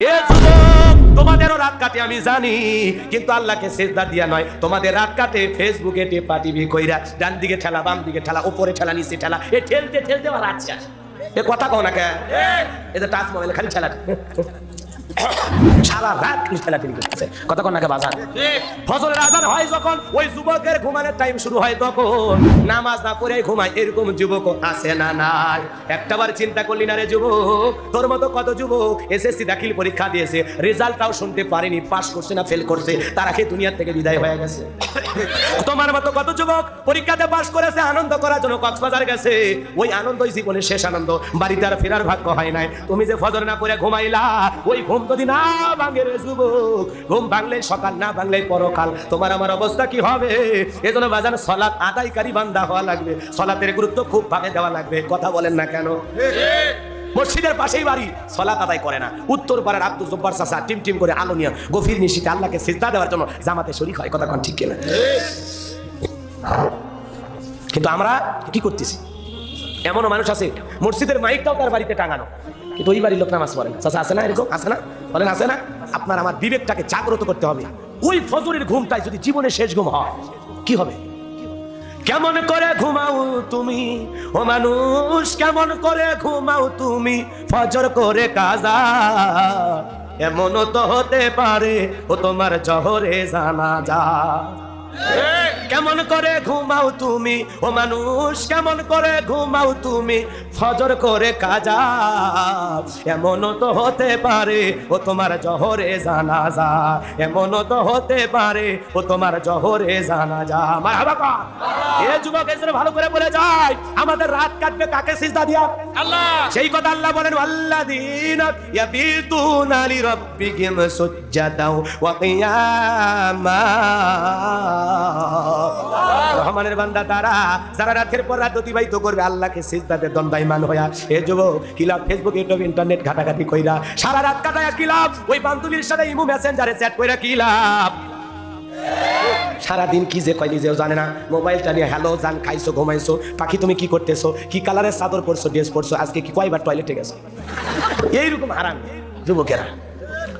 এ যুবক তোমাদেরও রাত কাটে আমি জানি। কিন্তু আল্লাহকে সেজদা দিয়া নয়। তোমাদের রাত কাটে ফেসবুকে টেপা টিভি কইরা ডান দিকে ঠেলা বাম দিকে ঠেলা উপরে ঠেলা নিচে ঠেলা। এ ঠেলতে ঠেলতে আমার রাত শেষ এ কথা কও না কে? এ! টাচ মোবাইল খালি ঠেলা সারা রাত করতেছে। কও বাজার? আজান হয় যখন, ওই যুবকের ঘুমানোর টাইম শুরু হয় তখন। নামাজ না পড়ে ঘুমায়, এরকম যুবক আছে না নাই? চিন্তা করলি না রে যুবক? তোর মতো কত যুবক এসএসসি দাখিল পরীক্ষা দিয়েছে, রেজাল্টটাও শুনতে পারেনি পাস করছে না ফেল করছে, তারা খেয়ে দুনিয়ার থেকে বিদায় হয়ে গেছে। তোমার মতো কত যুবক পরীক্ষাতে পাস করেছে, আনন্দ করার জন্য কক্সবাজার গেছে। ওই আনন্দই জীবনের শেষ আনন্দ, বাড়িতে আর ফেরার ভাগ্য হয় নাই। তুমি যে ফজর না করে ঘুমাইলা, ওই ঘুম যদি না ভাঙে রে যুবক, ঘুম ভাঙলে সকাল, না ভাঙলে পরকাল। তোমার আমার অবস্থা কি হবে? এজন্য বাজান সলাৎ আদায়কারী বান্দা হওয়া লাগবে। সলাতের গুরুত্ব খুব ভাবে দেওয়া লাগবে। কথা বলেন না কেন? মসজিদের পাশেই বাড়ি সলাত আদায় করে না। উত্তর পাড়ার আব্দুল জব্বার চাচা, টিম টিম করে আলো নিয়ে গভীর নিশিতে আল্লাহকে সিজদা দেওয়ার জন্য জামাতে শরীক হয়। কথা কোন ঠিক কিনা? কিন্তু আমরা কি করতেছি? এমনও মানুষ আছে, মসজিদের মাইকটাও তার বাড়িতে টাঙানো। কিন্তু ওই বাড়ির লোক নামাজ পড়ে চাচা আছে না এরকম? আছে না। বলেন, আছে না? আপনার আমার বিবেকটাকে জাগ্রত করতে হবে। ওই ফজরের ঘুমটাই যদি জীবনের শেষ ঘুম হয়, কি হবে? কেমন করে ঘুমাও তুমি? ও মানুষ, কেমন করে ঘুমাও তুমি? ফজর করে কাজা, এমনও তো হতে পারে, ও তোমার জহরে জানা যা কেমন করে ঘুমাও তুমি? ও মানুষ, কেমন করে ঘুমাও তুমি? ফজর করে কাজা, এমনও তো হতে পারে, ও তোমার জহরে জানা যা এমনও তো হতে পারে, ও তোমার জহরে জানা যা আমার বাবা এ যুবক এসে ভালো করে বলে যায়, আমাদের রাত কাটবে, কাকে সিজদা দিয়া? সেই কথা আল্লাহ বলেন আল্লাযীনা ইয়াবিতুনা লিরাব্বিহিম সুজদাও ওয়া কিয়ামা। রহমানের বান্দা তারা যারা রাতের পর রাত অতিবাহিত করবে আল্লাহকে সিজদাতে দণ্ডায়মান হইয়া এ যুবক কিলাব ফেসবুক ইউটিউব ইন্টারনেট ঘাটাঘাটি কইরা সারা রাত কাটায়া কিলাব ওই বান্ধবীর সাথে ইমু মেসেঞ্জারে চ্যাট কইরা কিলাব সারাদিন কি যে কয় নিজেও জানে না। মোবাইলটা নিয়ে, হ্যালো, জান, খাইছো, ঘুমাইছো। পাখি তুমি কি করতেছো? কি কালারের চাদর পরছো, ড্রেস পরছো? আজকে কি কয়বার টয়লেটে গেছো? এইরকম হারাম যুবকেরা।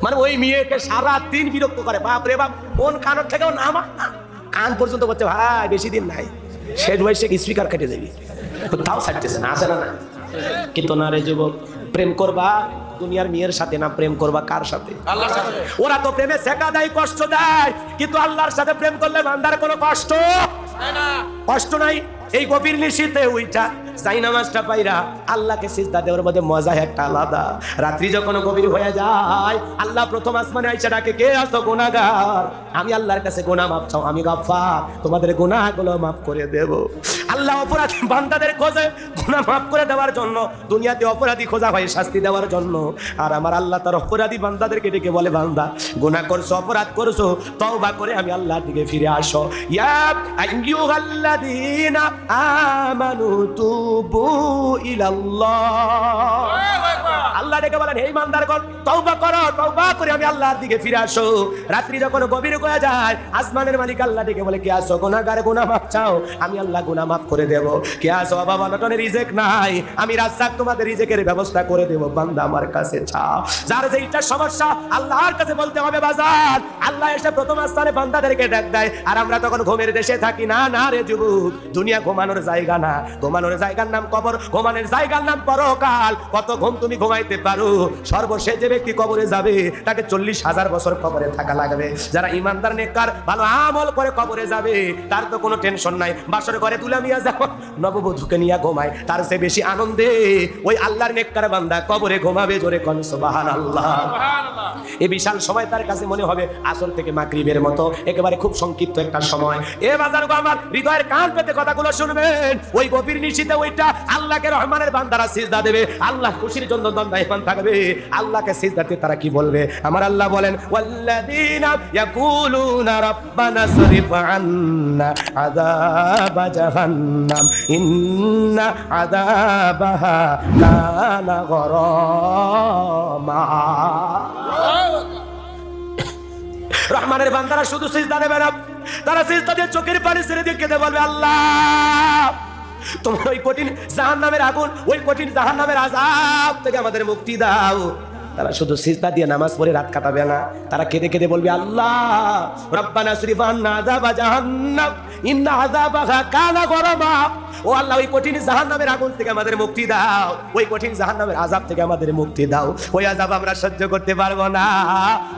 মানে ওই মেয়েকে সারা দিন বিরক্ত করে। বাপ রে বাপ কোন কানের থেকেও নামা কান পর্যন্ত বলছে, ভাই, বেশি দিন নাই। শেষ বয়সে স্পিকার কেটে যাবি তাও ছাড়তেছে না, আসে না। কিন্তু না রে যুবক, প্রেম করবা দুনিয়ার মেয়ের সাথে না প্রেম করবা কার সাথে? ওরা তো প্রেমে সেকা দেয় কষ্ট দেয় কিন্তু আল্লাহর সাথে প্রেম করলে বান্দার কোনো কষ্ট? কষ্ট নাই। এই গভীর নিশীতে ওইটা সাই নামাজটা পাইরা আল্লাহকে সিজদা দেওয়ার মধ্যে মজা একটা আলাদা। রাত্রি যখন গভীর হয়ে যায়, আল্লাহ প্রথম আসমানে আইসা ডাকে, কে আসো গুনাহগার? আমি আল্লাহর কাছে গুনাহ মাপ চাও, আমি গাফফার, তোমাদের গুনাহগুলো মাফ করে দেব। আল্লাহ অপরাধী বান্দাদের খোঁজে, গুনাহ মাফ করে দেওয়ার জন্য, দুনিয়াতে অপরাধী খোঁজা হয় শাস্তি দেওয়ার জন্য। আর আমার আল্লাহ তার অপরাধী বান্দাদেরকে ডেকে বলে, বান্দা, গুনাহ করছ, অপরাধ করছ, তওবা করে আমি আল্লাহর দিকে ফিরে আসো। ইয়া আইয়ুহাল্লাযীনা আমানু তুবু ইলাল্লাহ। আল্লাহ ডেকে বলেন তওবা করো তওবা করে আমি আল্লাহর দিকে ফিরে আসো। রাত্রি যখন গভীর হয়ে যায় আসমানের মালিক আল্লাহ ডেকে বলে কে আসো গুনাহগার গুনাহ মাফ চাও? আমি আল্লাহ গুনাহ মাফ করে দেব। কে আসো রিজেক নাই। আমি রাজ্জাক তোমাদের রিজেকের ব্যবস্থা করে দেব। বান্দা আমার কাছে চাও যার যেইটা সমস্যা আল্লাহর কাছে বলতে হবে বাজার। আল্লাহ এসে প্রথম স্থানে বান্দাদেরকে ডাক দেয়। আর আমরা তখন ঘুমের দেশে থাকি। না না রে যুবক দুনিয়া ঘুমানোর জায়গা না। ঘুমানোর জায়গার নাম কবর ঘুমানোর জায়গার নাম পরকাল। কত ঘুম তুমি ঘুমাইতে পারো? সর্বশেষ যে ব্যক্তি কবরে যাবে তাকে চল্লিশ হাজার বছর কবরে থাকা লাগবে। যারা ইমানদার নেকর ভালো আমল করে কবরে যাবে তার তো কোনো টেনশন নাই। বাসর ঘরে তুলে নিয়ে যাও। নববধূকে নিয়ে ঘুমায় তার সে বেশি আনন্দে ওই আল্লাহর নেককার বান্দা কবরে ঘুমাবে জোরে কোন সুবহান আল্লাহ এই বিশাল সময় তার কাছে মনে হবে আসর থেকে মাগরিবের মতো একেবারে খুব সংক্ষিপ্ত একটা সময়। এ বাজার গো আমার হৃদয়ের কান পেতে কথাগুলো শুনবেন। ওই গভীর নিশিতে ওইটা আল্লাহকে রহমানের বান্দারা সিজদা দেবে। আল্লাহ খুশির জন্য দণ্ডায়মান থাকবে। আল্লাহকে সিজদাতে তারা কি বলবে? আমার আল্লাহ বলেন, ওয়াল্লাযীনা ইয়াকুলুনা রাব্বানা সরিফ আন্না আযাবা জাহান্নাম, ইন্না আযাবাহা কানা গরামা। রহমানের বান্দারা শুধু সিজদা দেবে না, তারা সিজদা দিয়ে চোখের পানি ছেড়ে দিয়ে কেঁদে বলবে, আল্লাহ তোমার ওই কঠিন জাহান নামের আগুন, ওই কঠিন জাহান নামের আজাব থেকে আমাদের মুক্তি দাও। তারা শুধু সিজদা দিয়ে নামাজ পড়ে রাত কাটাবে না। তারা কেঁদে কেঁদে বলবে, আল্লাহ, রব্বানা শরীফ আযাবা জাহান্নাম, ইন্না আযাবাহা কানা গরামা। ও আল্লাহ, ওই কঠিন জাহান্নামের আগুন থেকে আমাদের মুক্তি দাও। ওই কঠিন জাহান্নামের আযাব থেকে আমাদের মুক্তি দাও। ওই আযাব আমরা সহ্য করতে পারব না।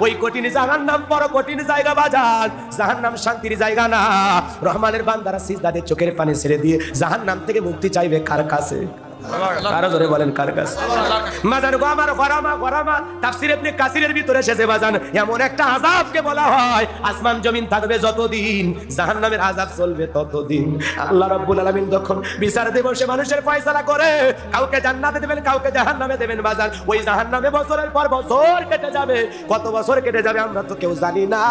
ওই কঠিন জাহান্নাম বড় কঠিন জায়গা বাজার জাহান্নাম শান্তির জায়গা না। রহমানের বান্দারা সিজদাদের চোখের পানি ছেড়ে দিয়ে জাহান্নাম থেকে মুক্তি চাইবে কার কাছে? আরও ধরে বলেন কার কাছে? গরামা তাফসির ইবনে কাসিরের ভিতরে বাজান এমন একটা আযাবকে বলা হয়, আসমান জমিন থাকবে যতদিন, জাহান্নামের আযাব চলবে ততদিন। আল্লাহ রাব্বুল আলামিন যখন বিচার দিবসে মানুষের ফয়সালা করে। কাউকে জান্নাতে দেবেন, কাউকে জাহান্নামে দেবেন বাজান ওই জাহান্নামে বছরের পর বছর কেটে যাবে। কত বছর কেটে যাবে আমরা তো কেউ জানি না।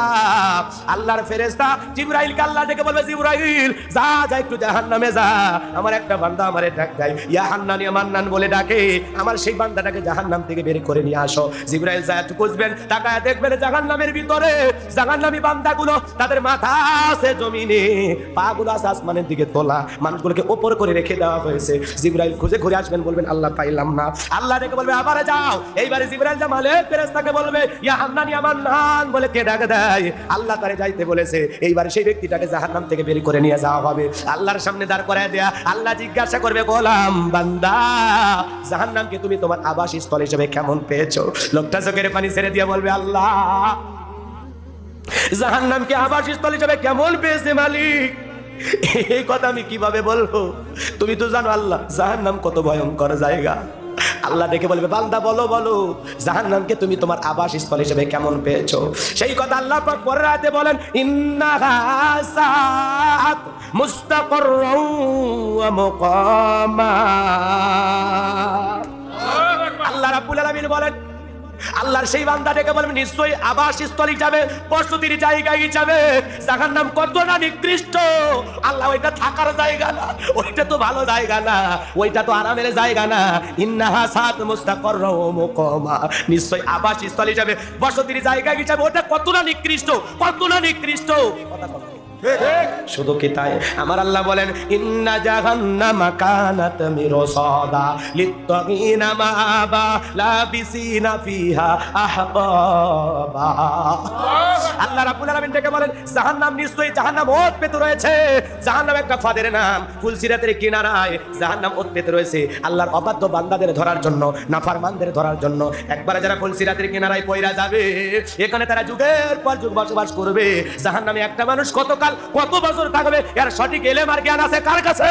আল্লাহর ফেরেশতা জিবরাইল আল্লাহ বলবে, জিবরাইল, যা যা, একটু জাহান্নামে যা। আমার একটা বান্দা আমারে ডাক দেয়, ইয়া হান্নান ইয়া মান্নান বলে ডাকে। আমার সেই বান্দাটাকে থেকে বের করে নিয়ে আসো। একটু খুঁজবেন, তাকায় দেখবেন ভিতরে। বান্দাগুলো তাদের মাথা আছে জমিনে, পাগুলো আছে আসমানের দিকে তোলা। মানুষগুলোকে ওপর করে রেখে দেওয়া হয়েছে। খুঁজে ঘুরে আসবেন, বলবেন, আল্লাহ পাইলাম না। আল্লাহ বলবে, আবারে যাও। এইবারে বলবে মান্নান, বলে কে ডাক দেয়? আল্লাহ তারে যাইতে বলেছে। এইবারে সেই ব্যক্তিটাকে জাহান্নাম থেকে বের করে নিয়ে যাওয়া হবে। আল্লাহর সামনে দাঁড় করায় দেয়া। আল্লাহ জিজ্ঞাসা করবে, গোলাম বান্দা। জাহান্নামকে তুমি তোমার আবাস স্থল হিসেবে কেমন পেয়েছ? লোকটা চোখের পানি ছেড়ে দিয়ে বলবে, আল্লাহ জাহান নামকে আবাস স্থল হিসেবে কেমন পেয়েছে মালিক? এই কথা আমি কীভাবে বলব? তুমি তো জানো আল্লাহ, জাহান্নাম কত ভয়ঙ্কর জায়গা। আল্লাহ ডেকে বলবে বান্দা বলো বলো জাহান্নামকে তুমি তোমার আবাস স্থল হিসেবে কেমন পেয়েছ? সেই কথা আল্লাহ পাক পরের রাতে বলেন ইন্নাহা সাআত মুস্তাকাররাও ওয়া মুকামা। আল্লাহ রাব্বুল আলামিন বলেন আল্লাহর সেই বান্দা ডেকে বলবেন নিশ্চয়ই আবাস স্থল হিসাবে প্রস্তুতির জায়গা হিসাবে। জাহার নাম কত না নিকৃষ্ট। আল্লাহ, ওইটা থাকার জায়গা না, ওইটা তো ভালো জায়গা না, ওইটা তো আরামের জায়গা না। ইন্নাহা সাত মুস্তাকর মুকমা। নিশ্চয়ই আবাস স্থল হিসাবে, বসতির জায়গা হিসাবে ওটা কত না নিকৃষ্ট, কত না নিকৃষ্ট। কথা। শুধু কি তাই? আমার আল্লাহ বলেন, ইন্না লাবিসিনা ফিহা আহকাবা আল্লাহ রাব্বুল আলামিন বলেন, জাহান্নাম নিশ্চয়ই জাহান্নাম রয়েছে। জাহান্নাম একটা ফাদের নাম, ফুলসিরাতের কিনারায় জাহান্নাম ওত রয়েছে। আল্লাহর অবাধ্য বান্দাদের ধরার জন্য, নাফরমানদের ধরার জন্য একবারে যারা ফুলসিরাতের কিনারায় পয়রা যাবে, এখানে তারা যুগের পর যুগ বসবাস করবে। জাহান্নামে একটা মানুষ কতকাল কত বছর থাকবে? এর সঠিক এলেম আর জ্ঞান আছে কার কাছে?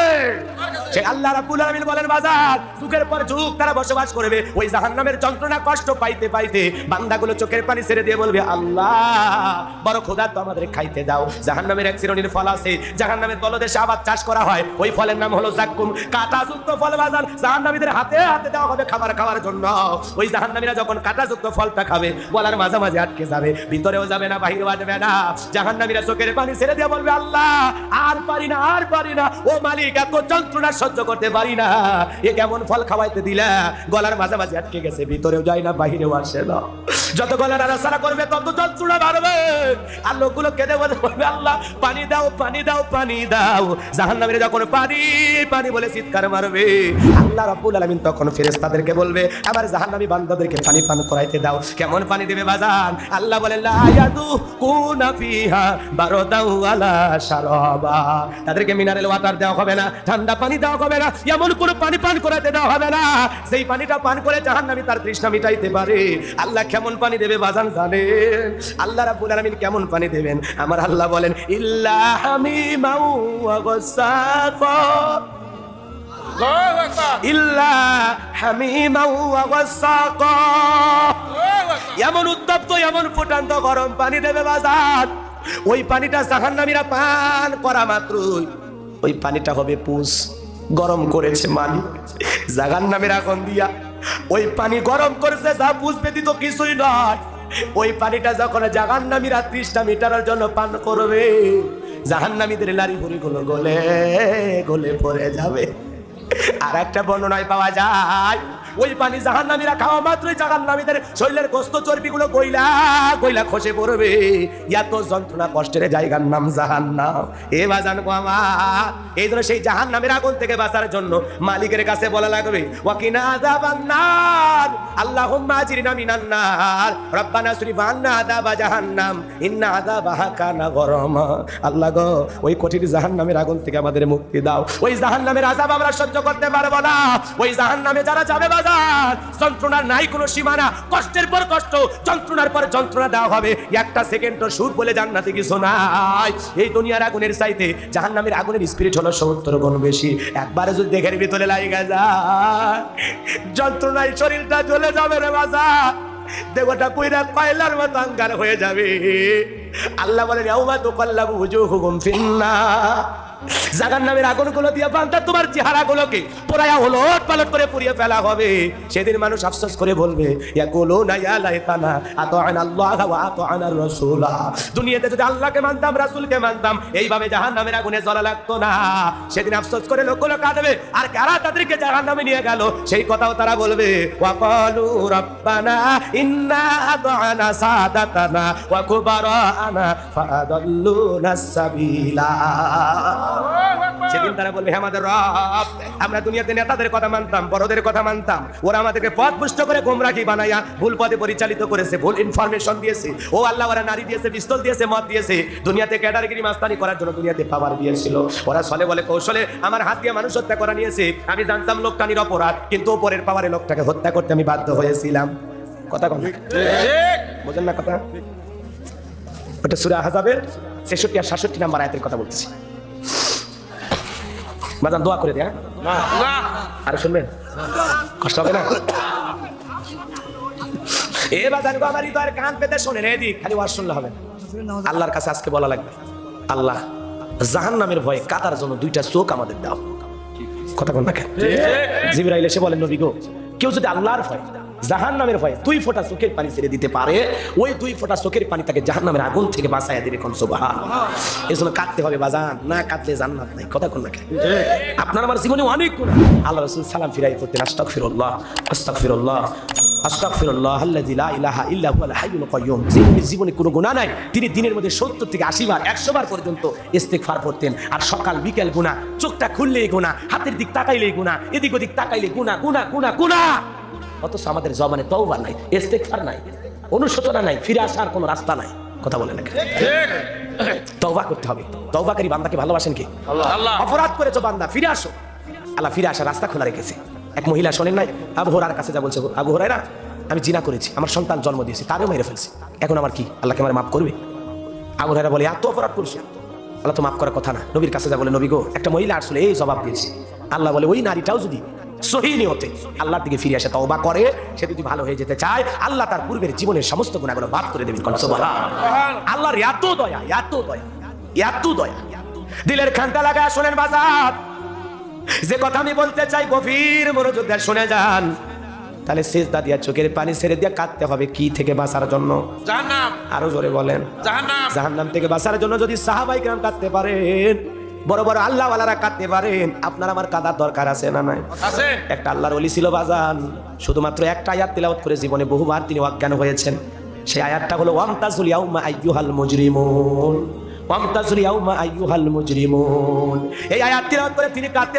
সে আল্লাহ রাব্বুল আলামিন বলেন, বাজার যুগের পর যুগ তারা বসবাস করবে। ওই জাহান্নামের যন্ত্রণা, কষ্ট পাইতে পাইতে বান্দাগুলো চোখের পানি ছেড়ে দিয়ে বলবে, আল্লাহ, বড় খোদা তো আমাদের খাইতে দাও। জাহান্নামের এক শ্রেণির ফল আছে। জাহান্নামের তলদেশে আবার চাষ করা হয়। ওই ফলের নাম হলো জাক্কুম। কাঁটাযুক্ত ফল বাজার জাহান্নামীদের হাতে হাতে দেওয়া হবে খাবার খাওয়ার জন্য। ওই জাহান্নামীরা যখন কাঁটাযুক্ত ফলটা খাবে বলার মাঝে মাঝে আটকে যাবে, ভিতরেও যাবে না, বাহিরেও যাবে না। জাহান্নামীরা চোখের পানি ছেড়ে দিয়ে বলবে, আল্লাহ, আর পারি না, আর পারি না। ও মালিক, এত যন্ত্রণা সহ্য করতে পারি না। এ কেমন ফল খাওয়াইতে দিলা? গলার মাঝে মাঝে আটকে গেছে, ভিতরেও যায় না, বাহিরেও আসে না। যত গলা নাড়াচাড়া করবে, তত যন্ত্রণা বাড়বে। আর লোকগুলো কেঁদে বলে বলবে আল্লাহ, পানি দাও পানি দাও পানি দাও। জাহান্নামীরা যখন পানি পানি বলে চিৎকার মারবে, আল্লাহ রাব্বুল আলামিন তখন ফেরেশতাদেরকে বলবে, আবার জাহান্নামী বান্দাদেরকে পানি পান করাইতে দাও। কেমন পানি দেবে বাজান? আল্লাহ বলে, লা ইয়াদু কুনা ফিহা বারদাউ ওয়ালা শারাবা। তাদেরকে মিনারেল ওয়াটার দেওয়া হবে না, ঠান্ডা পানি দেওয়া হবে না, এমন কোনো পানি পান করাতে দেওয়া হবে না। সেই পানিটা পান করে জাহান্নামী তার তৃষ্ণা মিটাইতে পারে। আল্লাহ কেমন পানি দেবে বাজান জানেন আল্লাহ রাব্বুল আলামিন কেমন পানি দেবেন? আমার আল্লাহ বলেন ইল্লা হামিমাউ ওয়া ইল্লা গাসাকা এমন উত্তপ্ত এমন ফুটান্ত গরম পানি দেবে বাজার ওই পানিটা জাহান্নামীরা পান করা মাত্রই। ওই পানিটা হবে পুষ। গরম করেছে মালিক। জাহান্নামীরা এখন দিয়া ওই পানি গরম করেছে যা বুঝবে দিত কিছুই নয়। ওই পানিটা যখন জাগান জাহান্নামীরা তৃষ্ণা মিটানোর জন্য পান করবে, জাহান্নামীদের লারি গুলো গলে গলে পড়ে যাবে। আর একটা বর্ণনায় পাওয়া যায় ওই পানি জাহান্নামীরা খাওয়া মাত্রই জাহান্নামীদের শরীরের গোস্ত চর্বিগুলো গইলা গইলা খসে পড়বে। এত যন্ত্রণা, কষ্টের জায়গার নাম জাহান্নাম। এ বাজান গো আমার, এই জন্য সেই জাহান্নামের আগুন থেকে বাঁচার জন্য মালিকের কাছে বলা লাগবে, ওয়াকিনা রব্বানা ইন্না আল্লাহ গো, ওই কঠিন আগুন থেকে আমাদের মুক্তি দাও। ওই জাহান্নামের আযাব আমরা সহ্য করতে পারব না। ওই জাহান্নামে যারা যাবে বাজার যন্ত্রণার নাই কোনো সীমানা। কষ্টের পর কষ্ট, যন্ত্রণার পর যন্ত্রণা দেওয়া হবে। একটা সেকেন্ড সুখ বলে জান্নাতে কিছু নাই। এই দুনিয়ার আগুনের চাইতে জাহান্নামের আগুনের স্পিরিট হলো সত্তর গুণ বেশি। একবারে যদি দেখের ভিতরে লাগা যায়, যন্ত্রণায় শরীরটা চলে যাবে রে বাজার দেবটা কইরা কয়লার মতো আঙ্গার হয়ে যাবে। আল্লাহ বলেন, ইয়াউমা তুকাল্লাবু উজুহুকুম ফিন্না জাগার নামের আগুনগুলো দিয়ে বান্দা, তোমার চেহারাগুলোকে পোড়ায়া ওলট পালট করে পুড়িয়ে ফেলা হবে। সেদিন মানুষ আফসোস করে বলবে দুনিয়াতে যদি আল্লাহকে মানতাম মানতাম, এইভাবে আগুনে জ্বলা লাগতো না। সেদিন আফসোস করে লোকগুলো কাঁদবে, আর কারা তাদেরকে জাহান্নামে নিয়ে গেল? সেই কথাও তারা বলবে ওয়া সাদাতানা, ওয়া কুবারানা ফাআদাল্লুনা সাবিলা। সেদিন তারা বলবে আমাদের রব, আমরা দুনিয়াতে নেতাদের কথা মানতাম, বড়দের কথা মানতাম। ওরা আমাদেরকে পথ পুষ্ট করে গোমরাহি বানাইয়া ভুল পথে পরিচালিত করেছে, ভুল ইনফরমেশন দিয়েছে। ও আল্লাহ, ওরা নারী দিয়েছে, পিস্তল দিয়েছে, মদ দিয়েছে। দুনিয়াতে ক্যাডারগিরি মাস্তানি করার জন্য দুনিয়াতে পাওয়ার দিয়েছিল। ওরা ছলে বলে, কৌশলে আমার হাত দিয়ে মানুষ হত্যা করা নিয়েছে। আমি জানতাম লোকটা অপরাধ, কিন্তু ওপরের পাওয়ারে লোকটাকে হত্যা করতে আমি বাধ্য হয়েছিলাম। কথা কথা বোঝেন না কথা? ওটা সুরা হাজাবের ছেষট্টি আর সাতষট্টি নাম্বার আয়াতের কথা বলতেছি। বাজান দোয়া করে দেয়া। আর শুনবেন কষ্ট হবে না? এ বাজান গো আমার হৃদয়ের কান পেতে শোনেন এদিক খালি ওয়াজ শুনলে হবে। আল্লাহর কাছে আজকে বলা লাগবে। আল্লাহ জাহান নামের ভয়ে কাতার জন্য দুইটা চোখ আমাদের দাও। কথা বল না কেন? জিবরাইল এসে বলেন নবী গো কেউ যদি আল্লাহর ভয় জাহান নামের ভয়ে দুই ফোঁটা চোখের পানি ছেড়ে দিতে পারে। ওই দুই ফোঁটা চোখের পানি তাকে জাহান নামের আগুন থেকে বাঁচাইয়া দিবে কোন সোবাহা এই জন্য কাঁদতে হবে বাজান, না কাঁদলে জান্নাত নাই। কথা কোন না আপনার আমার জীবনে অনেক গুণ। আল্লাহ রসুল সালাম ফিরাই করতেন আস্তাক ফিরল্লাহ আস্তাক ফিরল্লাহ জীবনে কোনো গুনাহ নাই, তিনি দিনের মধ্যে 70 থেকে 80 বার 100 বার পর্যন্ত ইস্তেগফার করতেন আর সকাল, বিকেল গুনাহ চোখটা খুললেই গুনাহ হাতের দিক তাকাইলেই গুনাহ এদিক ওদিক তাকাইলে গুনাহ গুনাহ গুনাহ গুনাহ অথচ আমাদের জবানে তওবা নাই ইস্তেগফার নাই অনুশোচনা নাই ফিরে আসার কোনো রাস্তা নাই। কথা বলে না তওবা করতে হবে। তওবাকারী বান্দাকে ভালোবাসেন কি? আল্লাহ। অপরাধ করেছ বান্দা ফিরে আসো। আল্লাহ ফিরে আসার রাস্তা খোলা রেখেছে। এক মহিলা শোনেন নাই আবু হরার কাছে যা বলছে আবু হরাই না আমি জিনা করেছি আমার সন্তান জন্ম দিয়েছি তারও মেরে ফেলছি। এখন আমার কি? আল্লাহকে আমার মাফ করবে? আবু হরাইরা বলে এত অপরাধ করছ। আল্লাহ তো মাফ করার কথা না। নবীর কাছে যা বলে নবী গো একটা মহিলা আসলে এই জবাব দিয়েছে। আল্লাহ বলে ওই নারীটাও যদি সহি নিয়তে আল্লাহর দিকে ফিরে আসে তওবা করে সে যদি ভালো হয়ে যেতে চায় আল্লাহ তার পূর্বের জীবনের সমস্ত গুণাগুলো বাদ করে দেবেন। কোন আল্লাহর এত দয়া এত দয়া এত দয়া। দিলের খান্তা লাগায় শোনেন বাজার। যে কথা আমি বলতে চাই গভীর মনোযোগ দিয়ে শুনে যান। তাহলে শেষদা দিয়া চোখের পানি ছেড়ে দিয়ে কাঁদতে হবে কি থেকে বাঁচার জন্য? জাহান্নাম। আরও জোরে বলেন। জাহান্নাম। জাহান্নাম থেকে বাঁচার জন্য যদি সাহাবাই গ্রাম কাঁদতে পারেন বড় বড় আল্লাহ ওয়ালারা কাঁদতে পারেন। আপনার আমার কাদার দরকার আছে না নাই? আছে। একটা আল্লাহর অলি ছিল বাজান। শুধুমাত্র একটা আয়াত তিলাওয়াত করে জীবনে বহুবার তিনি অজ্ঞান হয়েছেন। সেই আয়াতটা হলো ওয়ামতাজুল ইয়াউমা আইয়ুহাল মুজরিমুন।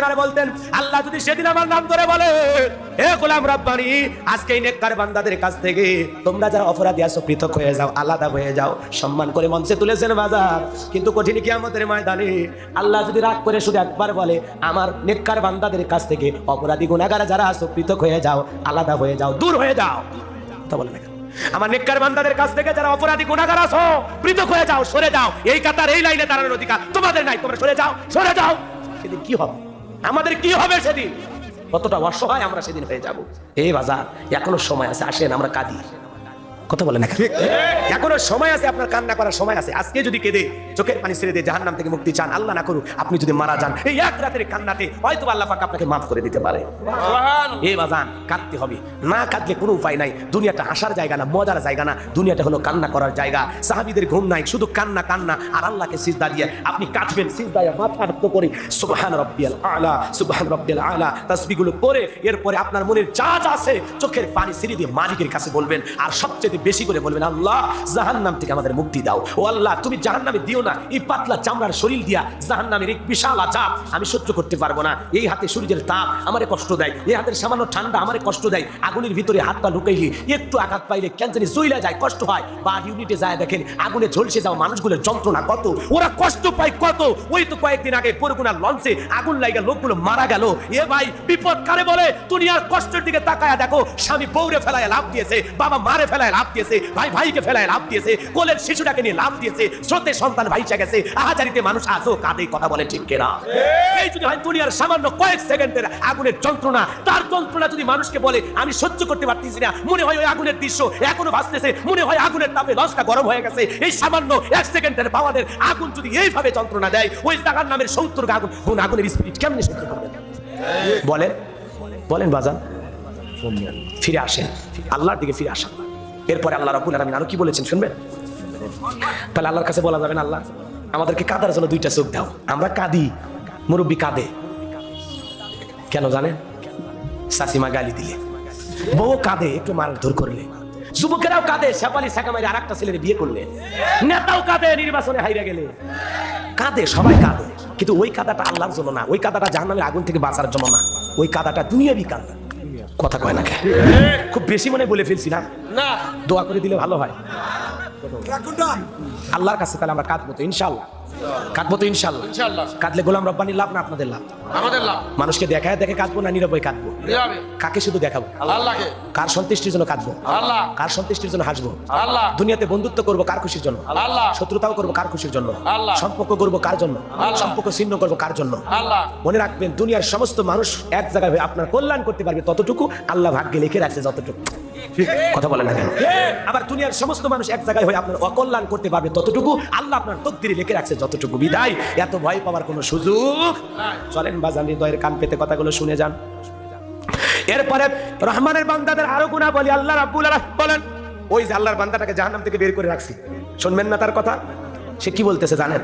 করে বলতেন, আল্লাহ যদি সেদিন বলে গোলাম আজকে বান্দাদের কাছ থেকে তোমরা যারা অপরাধী আছো, পৃথক হয়ে যাও, আলাদা হয়ে যাও, সম্মান করে মঞ্চে তুলেছেন বাজার। কিন্তু কঠিন কি আমাদের ময়দানে আল্লাহ যদি রাগ করে শুধু একবার বলে, আমার নেককার বান্দাদের কাছ থেকে অপরাধী গুণাগার যারা আছো, পৃথক হয়ে যাও, আলাদা হয়ে যাও, দূর হয়ে যাও। কথা বলে না? আমার নেককার বান্দাদের কাছ থেকে যারা অপরাধী গুণাগার আছো, পৃথক হয়ে যাও, সরে যাও। এই কাতার, এই লাইনে দাঁড়ানোর অধিকার তোমাদের নাই, তোমরা সরে যাও সরে যাও। সেদিন কি হবে? আমাদের কি হবে সেদিন? কতটা অসহায় আমরা সেদিন হয়ে যাব। এই বাজার, এখনও সময় আছে, আসেন, আমরা কাঁদি। কথা বলে না এখনও সময় আছে আপনার কান্না করার সময় আছে। আজকে যদি কেঁদে চোখের পানি ছেড়ে দিয়ে জাহান্নাম থেকে মুক্তি চান আল্লাহ না করুক আপনি যদি মারা যান এই এক রাতের কান্নাতে হয়তো আল্লাহ পাক আপনাকে মাফ করে দিতে পারে। এ বাজান কাঁদতে হবে। না কাঁদলে কোনো উপায় নাই। দুনিয়াটা হাসার জায়গা না মজার জায়গা না। দুনিয়াটা হলো কান্না করার জায়গা। সাহাবিদের ঘুম নাই শুধু কান্না কান্না। আর আল্লাহকে সিজদা দিয়ে আপনি কাঁদবেন সিজদায় মাথা নত করে। সুবহান রব্বিয়াল আলা সুবহান রব্বিয়াল আলা। তাসবিহগুলো করে এরপরে আপনার মনের যা যা আছে চোখের পানি সিঁড়ি দিয়ে মালিকের কাছে বলবেন। আর সবচেয়ে বেশি করে বলবেন, আল্লাহ, জাহান্নাম থেকে আমাদের মুক্তি দাও। ও আল্লাহ, তুমি জাহান্নামে দিও না, এই পাতলা চামড়ার শরীর দিয়া জাহান্নামের এক বিশাল আচাপ আমি সহ্য করতে পারব না। এই হাতে সূর্যের তাপ আমারে কষ্ট দেয়, এই হাতের সামান্য ঠান্ডা আমারে কষ্ট দেয়। আগুনের ভিতরে হাতটা ঢুকাইলি একটু আঘাত পাইলে ক্যান্সারে জইলা যায়, কষ্ট হয়। বা ইউনিটে যায় দেখেন, আগুনে ঝলসে যাও মানুষগুলোর যন্ত্রণা কত, ওরা কষ্ট পায় কত। ওই তো কয়েকদিন আগে পরগুনা লঞ্চে আগুন লাগা লোকগুলো মারা গেল। এ ভাই, বিপদ কারে বলে? দুনিয়ার কষ্টের দিকে তাকায়া দেখো, স্বামী বউরে ফেলায় লাভ দিয়েছে, বাবা মারে ফেলায় লাভ দিয়েছে, ভাই ভাইকে ফেলায় লাভ দিয়েছে, কোলের শিশুটাকে নিয়ে লাভ দিয়েছে স্রোতে সন্তান ভাইচা গেছে, আহাজারিতে মানুষ আজও কাঁদে কথা বলে ঠিক কেনা? এই যদি হয় দুনিয়ার সামান্য কয়েক সেকেন্ডের আগুনের যন্ত্রণা, তার যন্ত্রণা যদি মানুষকে বলে, আমি সহ্য করতে পারতেছি না, মনে হয় ওই আগুনের দৃশ্য এখনও ভাসতেছে, মনে হয় আগুনের তাপে লসটা গরম হয়ে গেছে, এই সামান্য এক সেকেন্ডের পাওয়াদের আগুন যদি এইভাবে যন্ত্রণা দেয়, ওই জাগার নামের সত্তর আগুন, কোন আগুনের স্পিরিট কেমনে সহ্য করবেন বলেন বলেন বাজান, ফিরে আসেন, আল্লাহর দিকে ফিরে আসেন। এরপরে আল্লাহ রাবুল আলমিন আরও কি বলেছেন শুনবেন? তাহলে আল্লাহর কাছে বলা যাবে আল্লাহ, আমাদেরকে কাদার জন্য দুইটা চোখ দাও। আমরা কাঁদি, মুরব্বী কাঁদে। কেন জানেন? শাসিমা গালি দিলে। বউ কাঁদে, একটু মারধর করলে। যুবকেরাও কাঁদে শেপালি শাখা মারি আর একটা ছেলের বিয়ে করলে। নেতাও কাঁদে, নির্বাচনে হাইরা গেলে। কাঁদে, সবাই কাঁদে। কিন্তু ওই কাদাটা আল্লাহর জন্য না। ওই কাদাটা জাহান্নামের আগুন থেকে বাঁচার জন্য না। ওই কাদাটা দুনিয়াবি কাদা। কথা কয় না কে? খুব বেশি মনে বলে ফেলছি না। না দোয়া করে দিলে ভালো হয়। আল্লাহর কাছে তাহলে আমরা কাঁদবো তো ইনশাল্লাহ কাঁদবো তো ইনশাল্লাহ কাঁদলে গোলাম রব্বানি লাভ না আপনাদের লাভ? আমাদের লাভ। মানুষকে দেখায় দেখে কাঁদবো না নীরবে কাঁদবো? কাকে শুধু দেখাবো? আল্লাহকে। কার সন্তুষ্টির জন্য কাঁদবো? আল্লাহ। কার সন্তুষ্টির জন্য হাসবো? আল্লাহ। দুনিয়াতে বন্ধুত্ব করব কার খুশির জন্য? আল্লাহ। শত্রুতাও করব কার খুশির জন্য? আল্লাহ। সম্পর্ক করব কার জন্য? সম্পর্ক ছিন্ন করব কার জন্য? আল্লাহ। মনে রাখবেন দুনিয়ার সমস্ত মানুষ এক জায়গায় হয়ে আপনার কল্যাণ করতে পারবে ততটুকু আল্লাহ ভাগ্যে লিখে রাখছে যতটুকু। কথা বলেন না কেন? আবার দুনিয়ার সমস্ত মানুষ এক জায়গায় হয়ে আপনার অকল্যাণ করতে পারবে ততটুকু আল্লাহ আপনার তকদিরে লিখে রাখছে যতটুকু বিদায়। এত ভয় পাওয়ার কোনো সুযোগ চলেন বাজান হৃদয়ের কান পেতে কথাগুলো শুনে যান। এরপরে রহমানের বান্দাদের আরও গুণা বলি আল্লাহ রাব্বুল বলেন, ওই যে আল্লাহর বান্দাটাকে জাহান্নাম থেকে বের করে রাখছি। শুনবেন না তার কথা? সে কি বলতেছে জানেন?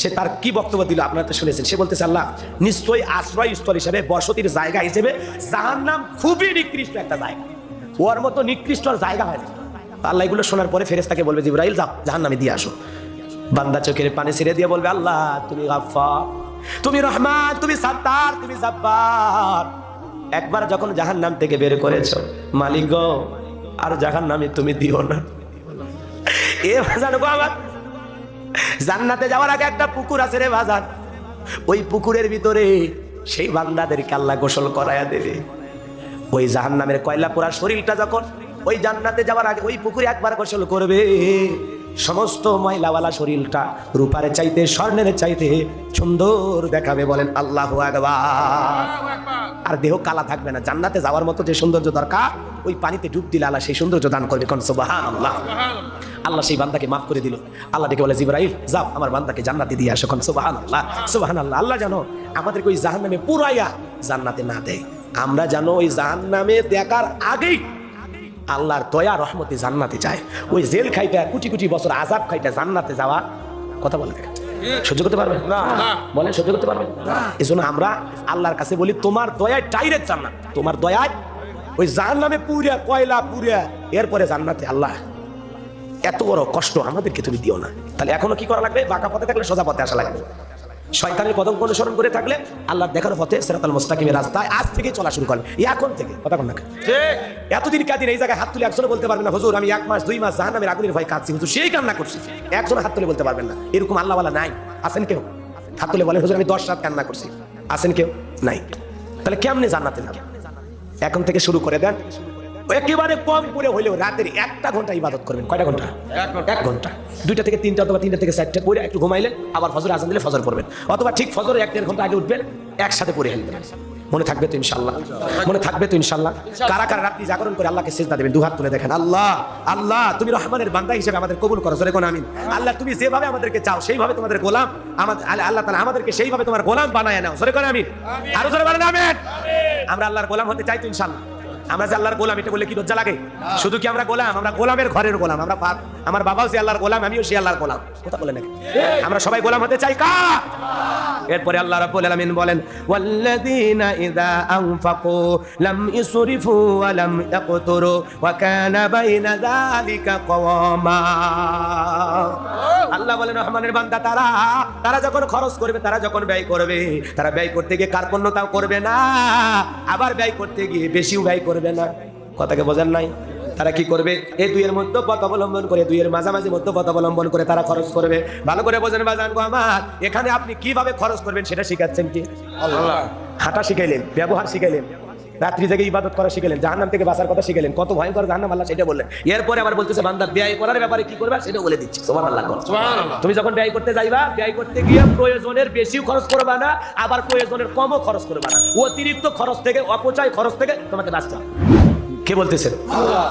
সে তার কি বক্তব্য দিল? আপনারা তো শুনেছেন। সে বলতেছে, আল্লাহ, নিশ্চয়ই আশ্রয় স্থল হিসেবে, বসতির জায়গা হিসেবে জাহান্নাম খুবই নিকৃষ্ট একটা জায়গা। ওর মতো নিকৃষ্ট আর জায়গা হয় আল্লাহ এগুলো শোনার পরে ফেরেস্তাকে বলবে, জিব্রাইল, যাও, জাহান্নামে দিয়ে আসো। বান্দা চোখের পানি ছেড়ে দিয়ে বলবে, আল্লাহ, তুমি তুমি রহমান, তুমি সাত্তার, তুমি জাব্বার। একবার যখন জাহান নাম থেকে বের করেছ, মালিক গো, আর জাহান নামে তুমি দিও না। এ ভাজান গো আমার, জান্নাতে যাওয়ার আগে একটা পুকুর আছে রে ভাজান ওই পুকুরের ভিতরে সেই বান্দাদেরকে আল্লাহ গোসল করায়া দেবে। ওই জাহান নামের কয়লা পোড়া শরীরটা যখন ওই জান্নাতে যাওয়ার আগে ওই পুকুরে একবার গোসল করবে সমস্ত ময়লাওয়ালা শরীরটা রূপারে চাইতে স্বর্ণের চাইতে সুন্দর দেখাবে বলেন আল্লাহ আর দেহ কালা থাকবে না জান্নাতে যাওয়ার মতো যে সৌন্দর্য দরকার ওই পানিতে ডুব দিলে আল্লাহ সেই সৌন্দর্য দান করবে কোন সুবাহান আল্লাহ আল্লাহ সেই বান্দাকে মাফ করে দিল। আল্লাহ ডেকে বলে জিব্রাইল যাও আমার বান্দাকে জান্নাতে দিয়ে আসো কোন সুবাহান আল্লাহ সুবাহান আল্লাহ আল্লাহ জানো আমাদেরকে ওই জাহান নামে পুরাইয়া জান্নাতে না দেয়। আমরা যেন ওই জাহান নামে দেখার আগেই আল্লাহর দয়া রহমতে জান্নাতে যায়। ওই জেল খাইটা কোটি কোটি বছর আজাব খাইটা জান্নাতে যাওয়া কথা বলে দেখেন। সহ্য করতে পারবেন? না। বলেন সহ্য করতে পারবেন? এই জন্য আমরা আল্লাহর কাছে বলি তোমার দয়ায় ডাইরেক্ট জান্নাত। তোমার দয়ায় ওই জাহান নামে পুরিয়া কয়লা পুরিয়া এরপরে জান্নাতে আল্লাহ। এত বড় কষ্ট আমাদেরকে তুমি দিও না। তাহলে এখনও কি করা লাগবে? বাঁকা পথে থাকলে সোজা পথে আসা লাগবে। শয়তানের কদম অনুসরণ করে থাকলে আল্লাহ দেখার পথে সেরাতাল মোস্তাকিমের রাস্তায় আজ থেকে চলা শুরু এই এখন থেকে কথা কোন? না এতদিন কাদিন এই জায়গায় হাত তুলে একজনে বলতে পারবেন না হুজুর আমি এক মাস দুই মাস জাহান নামের আগুনের ভয় কাঁদছি হুজুর সেই কান্না করছি। একজন হাত তুলে বলতে পারবেন না। এরকম আল্লাহওয়ালা নাই। আছেন কেউ? হাত তুলে বলেন হুজুর আমি দশ রাত কান্না করছি। আছেন কেউ? নাই। তাহলে কেমনে জান্নাতে যাবে এখন থেকে শুরু করে দেন। একেবারে কম করে হলেও রাতের একটা ঘণ্টা ইবাদত করবেন। কয়টা ঘণ্টা? এক ঘণ্টা। দুইটা থেকে তিনটা অথবা তিনটা থেকে চারটা পরে একটু ঘুমাইলেন আবার ফজর আজান দিলে ফজর পড়বেন। অথবা ঠিক ফজর এক দেড় ঘণ্টা আগে উঠবেন একসাথে পড়ে ফেলবেন মনে থাকবে তো ইনশাল্লাহ মনে থাকবে তো ইনশাল্লাহ কারা কারা রাত্রি জাগরণ করে আল্লাহকে সেজদা দেবেন দুহাত তুলে দেখেন। আল্লাহ আল্লাহ তুমি রহমানের বান্দা হিসেবে আমাদের কবুল করো। জোরে কোন আমিন। আল্লাহ তুমি যেভাবে আমাদেরকে চাও সেইভাবে তোমাদের গোলাম আমাদের আল্লাহ তাআলা আমাদেরকে সেইভাবে তোমার গোলাম বানায় নাও। জোরে কোন আমিন। আরও জোরে বলেন আমিন। আমরা আল্লাহর গোলাম হতে চাই তো ইনশাল্লাহ আমরা যে আল্লাহর গোলাম এটা বলে কি লজ্জা লাগে? শুধু কি আমরা গোলাম? আমরা গোলামের ঘরের গোলাম আমরা আমার বাবাও সে আল্লাহর গোলাম, আমিও সে আল্লাহর গোলাম। কথা বলে নাকি? আমরা সবাই গোলাম হতে চাই কা? এরপরে আল্লাহ রাব্বুল আলামিন বলেন, ওয়াল্লাযীনা ইযা আনফাকু লাম ইসরিফু ওয়া লাম ইয়াকতুরু ওয়া কানা বাইনা যালিকা কওয়ামা। আল্লাহ বলেন, রহমানের বান্দা, তারা তারা যখন খরচ করবে, তারা যখন ব্যয় করবে, তারা ব্যয় করতে গিয়ে কার্পণ্যতাও করবে না, আবার ব্যয় করতে গিয়ে বেশিও ব্যয় করবে না। কথাকে বোঝেন নাই? তারা কি করবে? এই দুইয়ের মধ্যে পথ অবলম্বন করে দুইয়ের মাঝামাঝি মধ্যে পথ অবলম্বন করে তারা খরচ করবে। ভালো করে বোঝেন বাজান গো আমার এখানে আপনি কীভাবে খরচ করবেন সেটা শিখাচ্ছেন কি? হাঁটা শিখাইলেন ব্যবহার শিখাইলেন রাত্রি থেকে ইবাদত করা শিখালেন জাহান্নাম থেকে বাঁচার কথা শিখালেন কত ভয়ঙ্কর জাহান্নাম আল্লাহ সেটা বললেন। এরপরে আবার বলতেছে বান্দা ব্যয় করার ব্যাপারে কি করবে সেটা বলে দিচ্ছি তোমার আল্লাহ তুমি যখন ব্যয় করতে যাইবা ব্যয় করতে গিয়ে প্রয়োজনের বেশিও খরচ করবা না আবার প্রয়োজনের কমও খরচ করবা না। অতিরিক্ত খরচ থেকে অপচয় খরচ থেকে তোমাকে বাঁচতে হবে। কে বলতেছেন আল্লাহ।